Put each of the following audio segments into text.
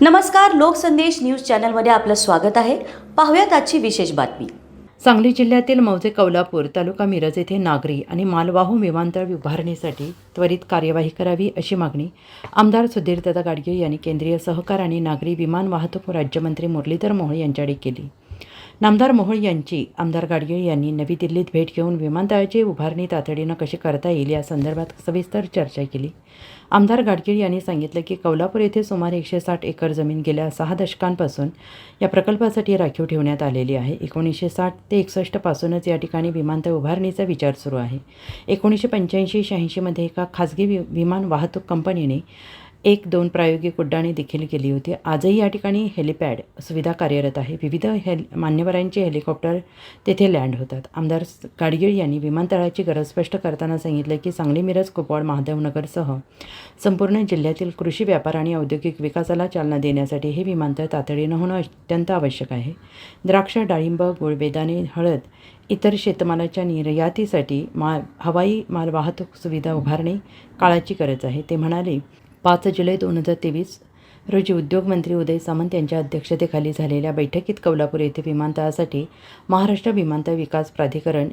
नमस्कार लोकसंदेश न्यूज चॅनलमध्ये आपलं स्वागत आहे. पाहूयात आजची विशेष बातमी. सांगली जिल्ह्यातील मौजे कौलापूर तालुका मिरज येथे नागरी आणि मालवाहू विमानतळ उभारणीसाठी त्वरित कार्यवाही करावी अशी मागणी आमदार सुधीरदादा गाडगे यांनी केंद्रीय सहकार आणि नागरी विमान वाहतूक राज्यमंत्री मुरलीधर मोहोळ यांच्याकडे केली. नामदार मोहोळ यांची आमदार गाडगीळ यांनी नवी दिल्लीत भेट घेऊन विमानतळाची उभारणी तातडीनं कशी करता येईल या संदर्भात सविस्तर चर्चा केली. आमदार गाडगीळ यांनी सांगितलं की कौलापूर येथे सुमारे एकशे साठ एकर जमीन गेल्या सहा दशकांपासून या प्रकल्पासाठी राखीव ठेवण्यात आलेली आहे. एकोणीसशे साठ ते एकसष्टपासूनच या ठिकाणी विमानतळ उभारणीचा विचार सुरू आहे. एकोणीसशे पंच्याऐंशी शहाऐंशीमध्ये एका खाजगी वि विमान वाहतूक कंपनीने एक दोन प्रायोगिक उड्डाणे देखील केली होती. आजही या ठिकाणी हेलिपॅड सुविधा कार्यरत आहे. विविध हेल मान्यवरांचे हेलिकॉप्टर तेथे लँड होतात. आमदार स- गाडगीळ यांनी विमानतळाची गरज स्पष्ट करताना सांगितलं की सांगली मिरज कुपवाड महादेवनगरसह संपूर्ण जिल्ह्यातील कृषी व्यापार आणि औद्योगिक विकासाला चालना देण्यासाठी हे विमानतळ तातडीनं होणं अत्यंत आवश्यक आहे. द्राक्ष डाळिंब गुळ बेदाणे हळद इतर शेतमालाच्या निर्यातीसाठी मा हवाई माल वाहतूक सुविधा उभारणे काळाची गरज आहे. ते म्हणाले पाच जुलै दोन हजार तेवीस रोजी उद्योगमंत्री उदय सामंत यांच्या अध्यक्षतेखाली झालेल्या बैठकीत कौलापूर येथे विमानतळासाठी महाराष्ट्र विमानतळ विकास प्राधिकरण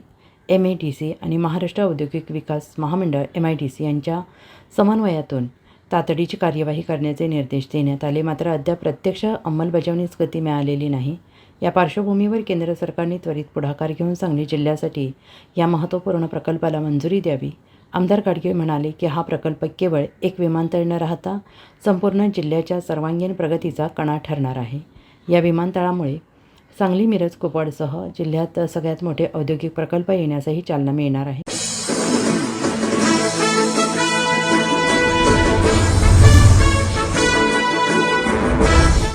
एम ए डी सी आणि महाराष्ट्र औद्योगिक विकास महामंडळ एम आय डी सी यांच्या समन्वयातून तातडीची कार्यवाही करण्याचे निर्देश देण्यात आले. मात्र अद्याप प्रत्यक्ष अंमलबजावणीस गती मिळालेली नाही. या पार्श्वभूमीवर केंद्र सरकारने त्वरित पुढाकार घेऊन सांगली जिल्ह्यासाठी या महत्त्वपूर्ण प्रकल्पाला मंजुरी द्यावी आमदार गाडगे म्हणाले की हा प्रकल्प केवळ एक विमानतळ न राहता संपूर्ण जिल्ह्याच्या सर्वांगीण प्रगतीचा कणा ठरणार आहे. या विमानतळामुळे सांगली मिरज कुपवाडसह जिल्ह्यात सगळ्यात मोठे औद्योगिक प्रकल्प येण्यासही चालना मिळणार आहे.